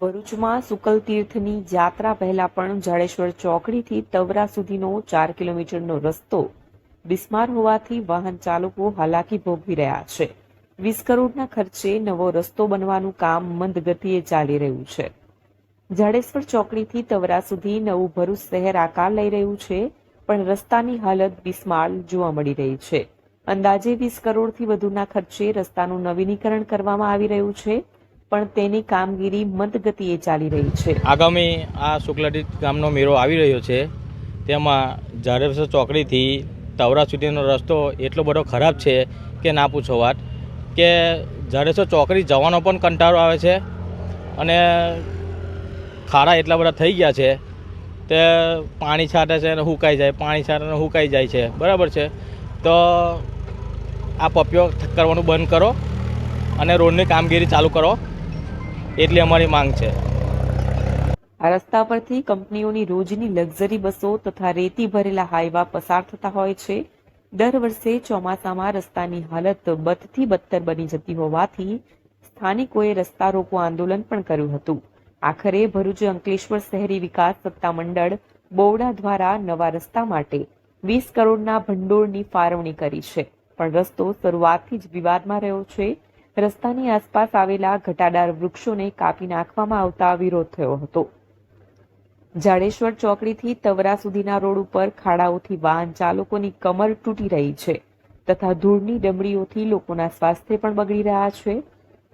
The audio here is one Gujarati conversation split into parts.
ભરૂચમાં સુકલ તીર્થની જાત્રા પહેલા પણ જાડેશ્વર ચોકડીથી તવરા સુધીનો ચાર કિલોમીટરનો રસ્તો બિસ્માર હોવાથી વાહન ચાલકો હાલાકી ભોગવી રહ્યા છે. વીસ કરોડના ખર્ચે નવો રસ્તો બનવાનું કામ મંદ ગતિએ ચાલી રહ્યું છે. જાડેશ્વર ચોકડીથી તવરા સુધી નવું ભરૂચ શહેર આકાર લઈ રહ્યું છે, પણ રસ્તાની હાલત બિસ્માર જોવા મળી રહી છે. અંદાજે વીસ કરોડથી વધુના ખર્ચે રસ્તાનું નવીનીકરણ કરવામાં આવી રહ્યું છે પણ તેની કામગીરી મંદગતિએ ચાલી રહી છે. આગામી આ શુક્લાડી ગામનો મેળો આવી રહ્યો છે. તેમાં ઝાડેશ્વર ચોકડીથી તવરા સુધીનો રસ્તો એટલો બધો ખરાબ છે કે ના પૂછો વાત. કે ઝાડેશ્વર ચોકડી જવાનો પણ કંટાળો આવે છે અને ખાડા એટલા બધા થઈ ગયા છે તે પાણી છાંટે છે અને હુકાઈ જાય, પાણી છાંટે અને હુકાઈ જાય છે. બરાબર છે? તો આ પપિયો કરવાનું બંધ કરો અને રોડની કામગીરી ચાલુ કરો. એટલી અમારી માંગ છે. આ રસ્તા પરથી કંપનીઓની રોજની લક્ઝરી બસો તથા રેતી ભરેલા હાઈવા પસાર થતા હોય છે. દર વર્ષે ચોમાસામાં રસ્તાની હાલત બદથી બદતર બની જતી હોવાથી સ્થાનિકોએ રસ્તા રોકો આંદોલન પણ કર્યું હતું. આખરે ભરૂચ અંકલેશ્વર શહેરી વિકાસ સત્તામંડળ બોવડા દ્વારા નવા રસ્તા માટે વીસ કરોડના ભંડોળની ફાળવણી કરી છે. પણ રસ્તો શરૂઆતથી જ વિવાદમાં રહ્યો છે. રસ્તાની આસપાસ આવેલા ઘટાડાર વૃક્ષોને કાપી નાખવામાં આવતા વિરોધ થયો હતો. જાડેશ્વર ચોકડીથી તવરા સુધીના રોડ ઉપર ખાડાઓથી વાહન ચાલકોની કમર તૂટી રહી છે તથા ધૂળની ડમરીઓથી લોકોના સ્વાસ્થ્ય પણ બગડી રહ્યા છે.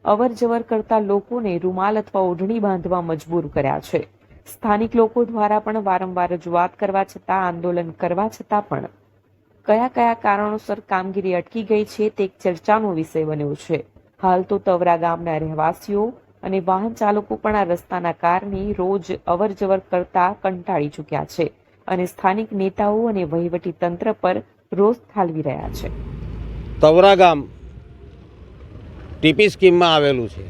અવર જવર કરતા લોકોને રૂમાલ અથવા ઓઢણી બાંધવા મજબૂર કર્યા છે. સ્થાનિક લોકો દ્વારા પણ વારંવાર રજૂઆત કરવા છતાં, આંદોલન કરવા છતાં પણ. કયા કયા કારણોસર કામગીરી અટકી ગઈ છે તે એક ચર્ચાનો વિષય બન્યો છે. હાલ તો તવરા ગામના રહેવાસીઓ અને વાહન ચાલકો પણ આ રસ્તાના કારની રોજ અવર જવર કરતા કંટાળી ચૂક્યા છે અને સ્થાનિક નેતાઓ અને વહીવટી તંત્ર પર રોષ ઠાલવી રહ્યા છે. તવરા ગામ ટીપી સ્કીમમાં આવેલું છે.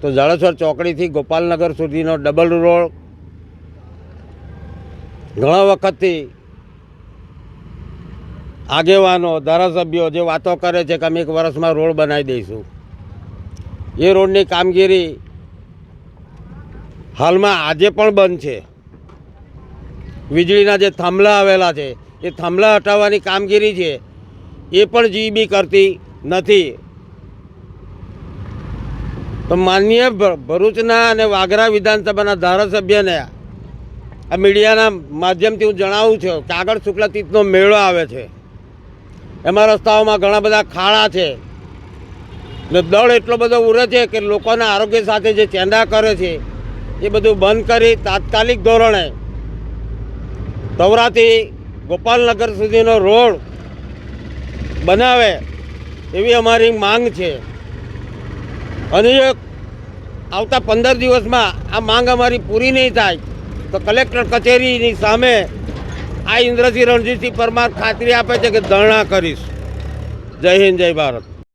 તો જળેશ્વર ચોકડીથી ગોપાલનગર સુધીનો ડબલ રોડ ઘણા વખતથી આગેવાનો, ધારાસભ્યો જે વાતો કરે છે કે અમે એક વર્ષમાં રોડ બનાવી દઈશું. એ રોડની કામગીરી હાલમાં આજે પણ બંધ છે. વીજળીના જે થાંભલા આવેલા છે, એ થાંભલા હટાવવાની કામગીરી છે, એ પણ જીબી કરતી નથી. તો માનનીય ભ- ભરૂચના અને વાગરા વિધાનસભાના ધારાસભ્યને આ મીડિયાના માધ્યમથી હું જણાવું છું કે આગળ શુક્લાતીતનો મેળો આવે છે. એમાં રસ્તાઓમાં ઘણા બધા ખાડા છે. ને દળ એટલો બધો ઉરે છે કે લોકોના આરોગ્ય સાથે જે ચેંડા કરે છે, એ બધું બંધ કરી તાત્કાલિક ધોરણે તવરાથી ગોપાલનગર સુધીનો રોડ બનાવે એવી અમારી માંગ છે. અને આવતા પંદર દિવસમાં આ માંગ અમારી પૂરી નહીં થાય તો કલેક્ટર કચેરીની સામે આ ઇન્દ્રસિંહ રણજીતસિંહ પરમાર ખાતરી આપે છે કે ધરણા કરીશ. જય હિન્દ જય ભારત.